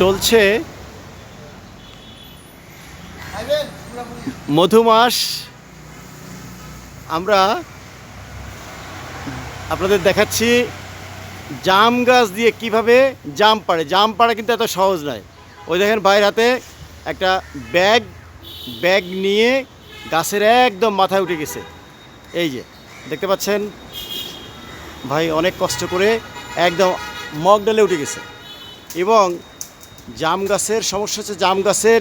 চলছে। মধুমাস, আমরা আপনাদের দেখাচ্ছি জাম গাছ দিয়ে কীভাবে জাম পাড়ে। জাম পাড়া কিন্তু এত সহজ নয়। ওই দেখেন বাইরের হাতে একটা ব্যাগ ব্যাগ নিয়ে গাছের একদম মাথায় উঠে গেছে। এই যে, দেখতে পাচ্ছেন? ভাই অনেক কষ্ট করে একদম মগ ডালে উঠে গেছে। এবং জাম গাছের, সমস্যা হচ্ছে জাম গাছের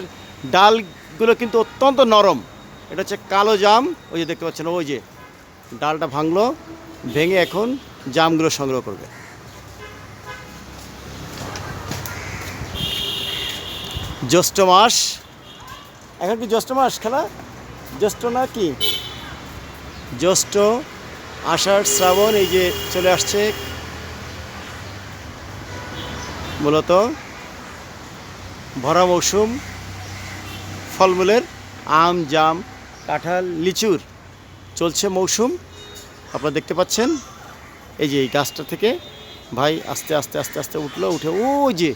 ডালগুলো কিন্তু অত্যন্ত নরম। এটা হচ্ছে কালো জাম, ওই যে দেখতে পাচ্ছেন, ওই যে ডালটা ভাঙলো, ভেঙে এখন জামগুলো সংগ্রহ করবে। জ্যৈষ্ঠ মাস, এখন কি জ্যৈষ্ঠ মাস খেলা? জ্যৈষ্ঠ না কি? জ্যৈষ্ঠ আষাঢ় শ্রাবণ, এই যে চলে আসছে। মূলত ভরা মৌসুম, ফলমূলের আম, জাম, কাঁঠাল, লিচুর চলছে মৌসুম। আপনারা দেখতে পাচ্ছেন, এই যে এই গাছটা থেকে ভাই আস্তে আস্তে আস্তে আস্তে উঠল, উঠে ওই যে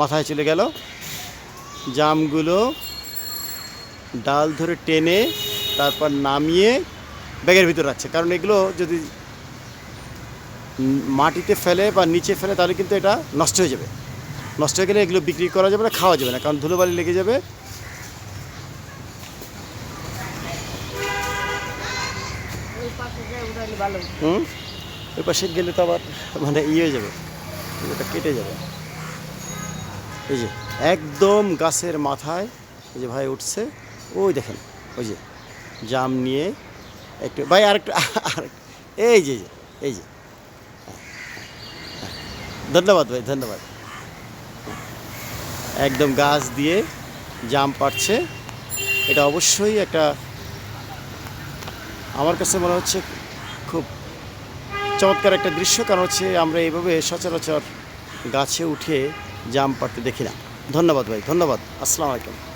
মাথায় চলে গেল। জামগুলো ডাল ধরে টেনে তারপর নামিয়ে ব্যাগের ভিতর রাখছে। কারণ এগুলো যদি মাটিতে ফেলে বা নিচে ফেলে, তাহলে কিন্তু এটা নষ্ট হয়ে যাবে। নষ্ট হয়ে গেলে এগুলো বিক্রি করা যাবে না খাওয়া যাবে না কারণ ধুলোবালি লেগে যাবে। হুম? ওই পাশে গেলে তো আবার মানে ইয়ে হয়ে যাবে ওটা কেটে যাবে। এই যে একদম গাছের মাথায় এই যে ভাই উঠছে ওই দেখেন ওই যে জাম নিয়ে একটু ভাই আরেকটু আরেকটু এই যে এই যে, এই যে। হ্যাঁ, হ্যাঁ। ধন্যবাদ ভাই ধন্যবাদ। একদম গাছ দিয়ে জাম পারছে এটা অবশ্যই একটা, আমার কাছে মনে হচ্ছে খুব চমৎকার একটা দৃশ্য, কারণ হচ্ছে আমরা এইভাবে সচরাচর গাছে উঠে জাম পাড়তে দেখি না। ধন্যবাদ ভাই, ধন্যবাদ। আসসালামু আলাইকুম।